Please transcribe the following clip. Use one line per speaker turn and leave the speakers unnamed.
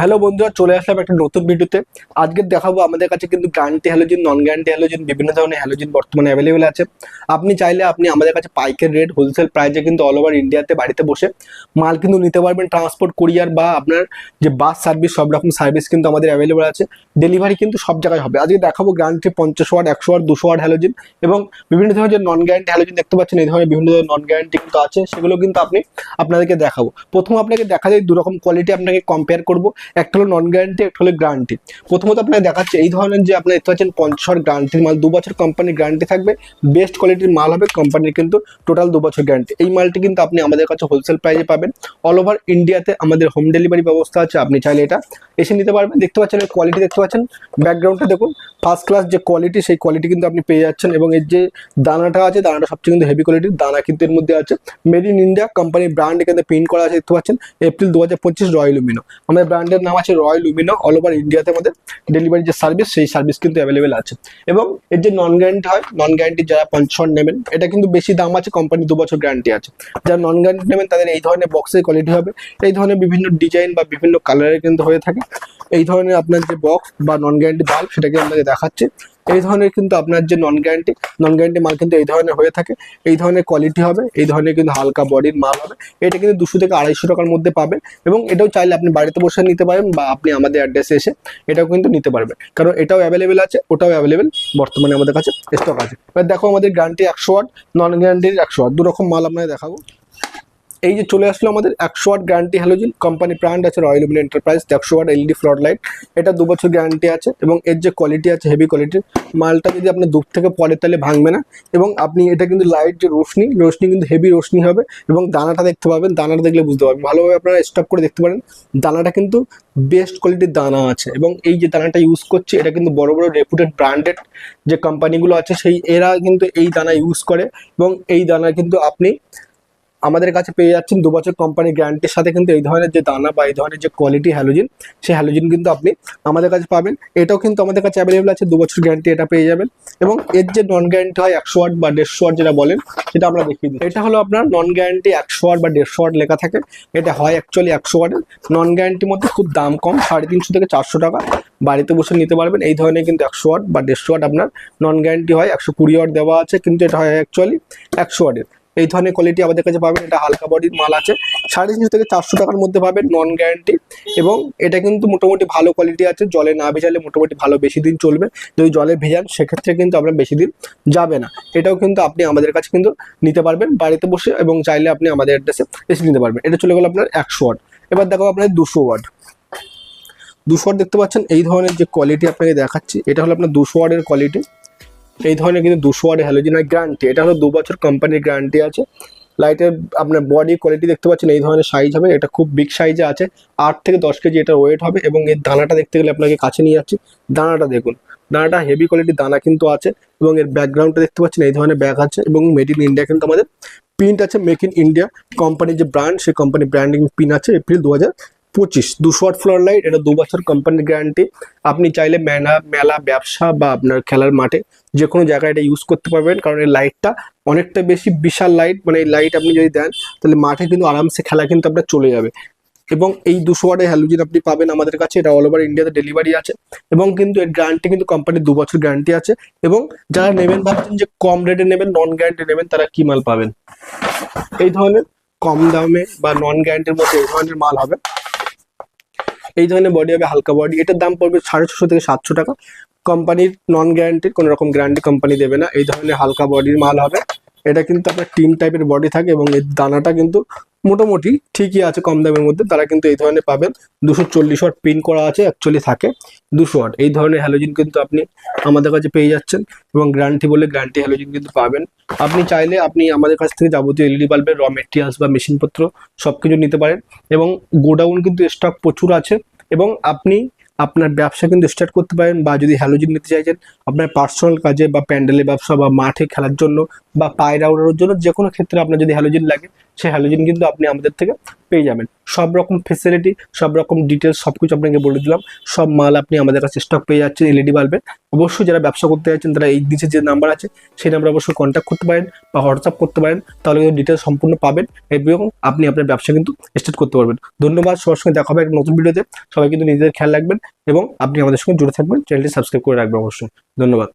Hello বন্ধুরা, চলে আসলাম একটা নতুন ভিডিওতে আজকে দেখাবো আমাদের কাছে কিন্তু guarantee halogen non guarantee halogen বিভিন্ন ধরনের হ্যালোজিন বর্তমানে অ্যাভেলেবেল আছে। আপনি চাইলে আপনি আমাদের কাছে পাইকের রেট হোলসেল প্রাইসে কিন্তু অল ওভার ইন্ডিয়াতে বাড়িতে বসে মাল কিন্তু নিতে পারবেন। ট্রান্সপোর্ট কুরিয়ার বা আপনার যে বাস সার্ভিস সব রকম সার্ভিস কিন্তু আমাদের অ্যাভেলেবেল আছে। ডেলিভারি কিন্তু সব জায়গায় হবে। আজকে দেখাবো গ্যারান্টি পঞ্চাশ ওয়াট একশো ওয়াট দুশো ওয়াট হ্যালোজিন এবং বিভিন্ন ধরনের যে নন গ্যারান্টি হ্যালোজিন দেখতে পাচ্ছেন, এই ধরনের বিভিন্ন ধরনের নন গ্যারান্টি কিন্তু আছে। সেগুলো কিন্তু আপনি আপনাদেরকে দেখাবো। প্রথম আপনাকে দেখা যায় দু রকম কোয়ালিটি আপনাকে কম্পেয়ার করব। একটা হলো নন গ্যারান্টি একটা হলো গ্যারান্টি প্রথমত আপনাকে দেখাচ্ছে এই ধরনের যে আপনার দেখতে পাচ্ছেন পঞ্চাশ গ্যারান্টির মাল, দু বছর কোম্পানির গ্যারান্টি থাকবে। বেস্ট কোয়ালিটির মাল হবে কোম্পানির কিন্তু টোটাল দু বছর গ্যারান্টি এই মালটি কিন্তু আপনি আমাদের কাছে হোলসেল প্রাইসে পাবেন। অল ওভার ইন্ডিয়াতে আমাদের হোম ডেলিভারি ব্যবস্থা আছে, আপনি চাইলে এটা এসে নিতে পারবেন। দেখতে পাচ্ছেন এর কোয়ালিটি দেখতে পাচ্ছেন? ব্যাকগ্রাউন্ডটা দেখুন ফার্স্ট ক্লাস যে কোয়ালিটি সেই কোয়ালিটি কিন্তু আপনি পেয়ে যাচ্ছেন এবং এর যে দানাটা আছে, দানাটা সবচেয়ে কিন্তু হেভি কোয়ালিটির দানা কিন্তু এর মধ্যে আছে। মেড ইন ইন্ডিয়া কোম্পানির ব্র্যান্ড এখানে প্রিন্ট করা আছে, দেখতে পাচ্ছেন? এপ্রিল দু হাজার পঁচিশ রয়্যাল লুমিনো আমাদের ব্র্যান্ডের নাম আছে রয়্যাল লুমিনো অল ওভার ইন্ডিয়াতে আমাদের ডেলিভারি যে সার্ভিস, সেই সার্ভিস কিন্তু অ্যাভেলেবেল আছে। এবং এর যে নন গ্যারান্টি হয় নন গ্যারান্টি যারা পঞ্চাশ নেবেন, এটা কিন্তু বেশি দাম আছে কোম্পানি দু বছর গ্যারান্টি আছে। যারা নন গ্যারান্টি নেবেন, তাদের এই ধরনের বক্সের কোয়ালিটি হবে। এই ধরনের বিভিন্ন ডিজাইন বা বিভিন্ন কালারের কিন্তু হয়ে থাকে। এই ধরনের আপনার যে বক্স বা নন গ্যারান্টি বাল্ব সেটাকে আপনাকে দেখাচ্ছে। এই ধরনের কিন্তু আপনার যে নন গ্যারান্টি নন গ্যারান্টি মাল কিন্তু এই ধরনের হয়ে থাকে। এই ধরনের কোয়ালিটি হবে, এই ধরনের কিন্তু হালকা বডির মাল হবে। এটা কিন্তু দুশো থেকে আড়াইশো টাকার মধ্যে পাবেন এবং এটাও চাইলে আপনি বাড়িতে বসে নিতে পারেন বা আপনি আমাদের অ্যাড্রেসে এসে এটাও কিন্তু নিতে পারবেন। কারণ এটাও অ্যাভেলেবেল আছে, ওটাও অ্যাভেলেবেল বর্তমানে আমাদের কাছে স্টক আছে। এবার দেখো আমাদের গ্যারান্টি একশো ওয়াট নন গ্যারান্টির একশো ওয়াট। দু রকম মাল আপনাকে দেখাবো। এই যে চলে আসলো আমাদের একশো watt guarantee halogen company brand আছে রয়্যাল লুমিন এন্টারপ্রাইজ একশো ওয়াট এলইডি ফ্লড লাইট এটা দু বছর গ্যারান্টি আছে এবং এর যে কোয়ালিটি আছে হেভি কোয়ালিটির মালটা যদি আপনি দূর থেকে পরে তাহলে ভাঙবে না এবং আপনি এটা কিন্তু লাইট যে রোশনি রোশনি কিন্তু হেভি রোশনি হবে এবং দানাটা দেখতে পাবেন, দানাটা দেখলে বুঝতে পারবেন। ভালোভাবে আপনারা স্টপ করে দেখতে পারেন, দানাটা কিন্তু বেস্ট কোয়ালিটির দানা আছে এবং এই যে দানাটা ইউজ করছে, এটা কিন্তু বড় বড় রেপুটেড ব্র্যান্ডেড যে কোম্পানিগুলো আছে সেই, এরা কিন্তু এই দানা ইউজ করে এবং এই দানা কিন্তু আপনি আমাদের কাছে পেয়ে যাচ্ছেন দু বছর কোম্পানি গ্যারান্টির সাথে কিন্তু এই ধরনের যে দানা বা এই ধরনের যে কোয়ালিটি হ্যালোজিন সেই হ্যালোজিন কিন্তু আপনি আমাদের কাছে পাবেন। এটাও কিন্তু আমাদের কাছে অ্যাভেলেবেল আছে, দু বছর গ্যারান্টি এটা পেয়ে যাবেন। এবং এর যে নন গ্যারান্টি হয় একশো ওয়াট বা দেড়শো ওয়াট যেটা বলেন, সেটা আমরা দেখিয়ে দিই এটা হলো আপনার নন গ্যারান্টি একশো ওয়াট বা দেড়শো ওয়াট লেখা থাকে। এটা হয় অ্যাকচুয়ালি একশো ওয়াটের নন গ্যারান্টির মধ্যে খুব দাম কম, সাড়ে তিনশো থেকে চারশো টাকা। বাড়িতে বসে নিতে পারবেন। এই ধরনের কিন্তু একশো ওয়াট বা দেড়শো ওয়াট আপনার নন গ্যারান্টি হয়। একশো কুড়ি ওয়াট দেওয়া আছে, কিন্তু এটা হয় অ্যাকচুয়ালি একশো ওয়াটের এই ধরনের কোয়ালিটি আমাদের কাছে পাবেন। এটা হালকা বডির মাল আছে। সাড়ে তিনশো থেকে চারশো টাকার মধ্যে পাবেন নন গ্যারান্টি এবং এটা কিন্তু মোটামুটি ভালো কোয়ালিটি আছে। জলে না ভেজালে মোটামুটি ভালো বেশি দিন চলবে। যদি জলে ভেজান, সেক্ষেত্রে কিন্তু আপনার বেশি দিন যাবে না। এটাও কিন্তু আপনি আমাদের কাছে কিন্তু নিতে পারবেন বাড়িতে বসে এবং চাইলে আপনি আমাদের অ্যাড্রেসে এসে নিতে পারবেন। এটা চলে গেলো আপনার একশো ওয়াট। এবার দেখো আপনার দুশো ওয়াট। দুশো ওয়াট দেখতে পাচ্ছেন, এই ধরনের যে কোয়ালিটি আপনাকে দেখাচ্ছি, এটা হলো আপনার দুশো ওয়াটের কোয়ালিটি এই ধরনের কিন্তু দুশো ওয়াট হ্যালোজিনের গ্যারান্টি এটা হলো দু বছর কোম্পানির গ্যারান্টি আছে লাইটের আপনার বডি কোয়ালিটি দেখতে পাচ্ছেন, এই ধরনের সাইজ হবে, এটা খুব বিগ সাইজে আছে। আট থেকে দশ কেজি এটা ওয়েট হবে এবং এর দানাটা দেখতে গেলে আপনাকে কাছে নিয়ে যাচ্ছি। দানাটা দেখুন, দানাটা হেভি কোয়ালিটির দানা কিন্তু আছে এবং এর ব্যাকগ্রাউন্ডটা দেখতে পাচ্ছেন, এই ধরনের ব্যাগ আছে এবং মেড ইন ইন্ডিয়া কিন্তু আমাদের প্রিন্ট আছে মেক ইন ইন্ডিয়া কোম্পানির যে ব্র্যান্ড সেই কোম্পানি ব্র্যান্ডিং পিন আছে এপ্রিল দু হাজার পঁচিশ, দুশো ওয়াট ফ্লোর লাইট এটা দু বছর কোম্পানির গ্যারান্টি আপনি চাইলে মেলা মেলা, ব্যবসা বা আপনার খেলার মাঠে যে কোনো জায়গায় এটা ইউজ করতে পারবেন। কারণ এই লাইটটা অনেকটা বেশি বিশাল লাইট মানে এই লাইট আপনি যদি দেন, তাহলে মাঠে কিন্তু আরামসে খেলা কিন্তু আপনার চলে যাবে। এবং এই দুশো ওয়াটের হ্যালোজিন আপনি পাবেন আমাদের কাছে, এটা অল ওভার ইন্ডিয়াতে ডেলিভারি আছে। এবং কিন্তু এর গ্যারান্টি কিন্তু কোম্পানির দু বছর গ্যারান্টি আছে। এবং যারা নেবেন ভাবছেন যে কম রেটে নেবেন নন গ্যারান্টি নেবেন, তারা কি মাল পাবেন? এই ধরনের কম দামে বা নন গ্যারান্টির মধ্যে এই ধরনের মাল হবে। এই ধরনের বডি হবে, হালকা বডি এটার দাম পড়বে সাড়ে ছশো থেকে সাতশো টাকা। কোম্পানির নন গ্যারান্টির কোনো রকম গ্যারান্টি কোম্পানি দেবে না। এই ধরনের হালকা বডির মাল হবে। এটা কিন্তু আপনার টিন টাইপের বডি থাকে এবং এর দানাটা কিন্তু মোটামুটি ঠিকই আছে কম দামের মধ্যে। তারা কিন্তু এই ধরনের পাবেন। দুশো চল্লিশ ওয়াট পিন করা আছে অ্যাকচুয়ালি থাকে। দুশো ওয়াট। এই ধরনের হ্যালোজিন কিন্তু আপনি আমাদের কাছে পেয়ে যাচ্ছেন এবং গ্যারান্টি বলে গ্যারান্টি হ্যালোজিন কিন্তু পাবেন। আপনি চাইলে আপনি আমাদের কাছ থেকে যাবতীয় এলইডি বাল্বের র মেটেরিয়ালস বা মেশিনপত্র সব কিছু নিতে পারেন। এবং গোডাউন কিন্তু স্টক প্রচুর আছে। এবং আপনি আপনার ব্যবসা কিন্তু স্টার্ট করতে পারেন বা যদি হ্যালোজিন নিতে চাইছেন, আপনার পার্সোনাল কাজে বা প্যান্ডেলের ব্যবসা বা মাঠে খেলার জন্য বা পায়রা উড়ানোর জন্য যে কোনো ক্ষেত্রে আপনার যদি হ্যালোজিন লাগে সেই হ্যালোজেন কিন্তু আপনি আমাদের থেকে পেয়ে যাবেন। সব রকম ফেসিলিটি সব রকম ডিটেলস সব কিছু আপনাকে বলে দিলাম। সব মাল আপনি আমাদের কাছে স্টক পেয়ে যাচ্ছেন এলইডি বাল্বের অবশ্যই যারা ব্যবসা করতে যাচ্ছেন, তারা এই নিচে যে নাম্বার আছে, সেই নাম্বার অবশ্যই কন্ট্যাক্ট করতে পারেন বা হোয়াটসঅ্যাপ করতে পারেন। তাহলে কিন্তু ডিটেলস সম্পূর্ণ পাবেন এবং আপনি আপনার ব্যবসা কিন্তু স্টার্ট করতে পারবেন। ধন্যবাদ, সবার সঙ্গে দেখা হবে একটা নতুন ভিডিওতে সবাই কিন্তু নিজেদের খেয়াল রাখবেন এবং আপনি আমাদের সঙ্গে জুড়ে থাকবেন। চ্যানেলটি সাবস্ক্রাইব করে রাখবেন অবশ্যই। ধন্যবাদ।